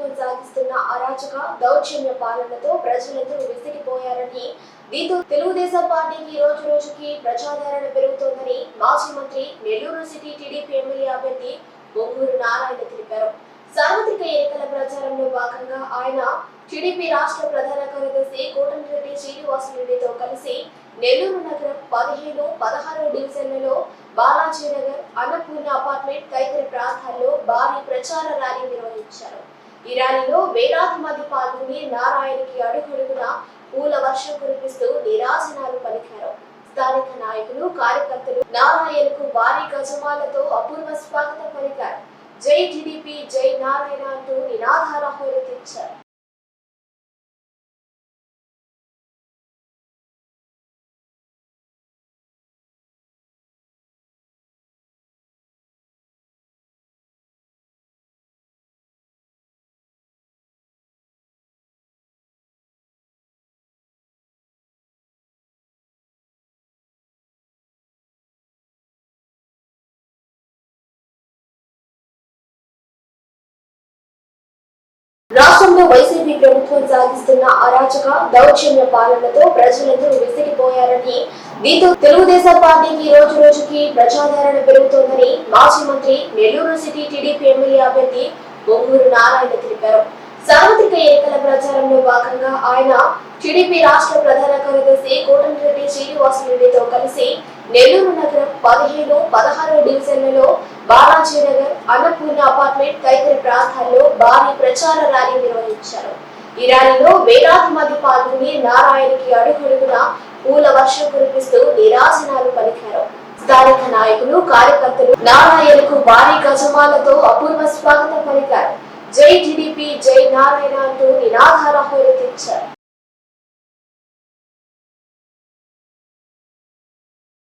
ప్రభుత్వం సాగిస్తున్న అరాచక దౌర్జన్య పాలనతో ప్రజలందరూ విసిగిపోయారని దీంతో తెలుగుదేశం పార్టీకి రోజు రోజుకి ప్రజాదరణ పెరుగుతోందని మాజీ మంత్రి నెల్లూరు సిటీ టీడీపీ ఎమ్మెల్యే అభ్యర్థి బొంగూరు నారాయణ తెలిపారు. సార్వత్రిక ఎన్నికల ప్రచారంలో భాగంగా ఆయన టీడీపీ రాష్ట్ర ప్రధాన కార్యదర్శి కోటమిరెడ్డి శ్రీనివాసరెడ్డితో కలిసి నెల్లూరు నగరం పదిహేను పదహారు డివిజన్లలో బాలాజీ నగర్ అన్నపూర్ణ అపార్ట్మెంట్ తదితర ప్రాంతాల్లో భారీ ప్రచార ర్యాలీ నిర్వహించారు. ఈ ర్యాలీలో వేలాది మంది పాల్గొని నారాయణకి అడుగుడుగున పూల వర్షం కురిపిస్తూ నిరాజనాలు పలికారు. స్థానిక నాయకులు కార్యకర్తలు నారాయణకు భారీ గజమాలతో అపూర్వ స్వాగతం పలికారు. జై టీడీపీ జై నారాయణ అంటూ నినాదాల సాగిస్తున్న అరాచక దౌర్జన్య పాలనతో ప్రజలందరూ విసిగిపోయారని దీంతో తెలుగుదేశం పార్టీకి రోజు రోజుకి ప్రజాదరణ పెరుగుతోందని మాజీ మంత్రి నెల్లూరు సిటీ టీడీపీ ఎమ్మెల్యే అభ్యర్థి బొంగూరు నారాయణ తెలిపారు. సార్వత్రిక ఎన్నికల ప్రచారంలో భాగంగా ఆయన టీడీపీ రాష్ట్ర ప్రధాన కార్యదర్శి కోటమిరెడ్డి శ్రీనివాసరెడ్డితో కలిసి నెల్లూరు నగరం పదిహేను పదహారు డివిజన్లలో బాలాజీ నగర్ అన్నపూర్ణ అపార్ట్మెంట్ తదితర ప్రాంతాల్లో భారీ ప్రచార ర్యాలీ నిర్వహించారు. ఈ ర్యాలీలో వేలాది మంది పాల్గొని నారాయణకి అడుగడుగున పూల వర్షం కురిపిస్తూ నిరాజనాలు పలికారు. స్థానిక నాయకులు కార్యకర్తలు నారాయణకు భారీ గజమాలతో అపూర్వ స్వాగతం పలికారు. జై టీడీపీ జై నారాయణ అంటూ నినాదాల హోరెత్తించారు.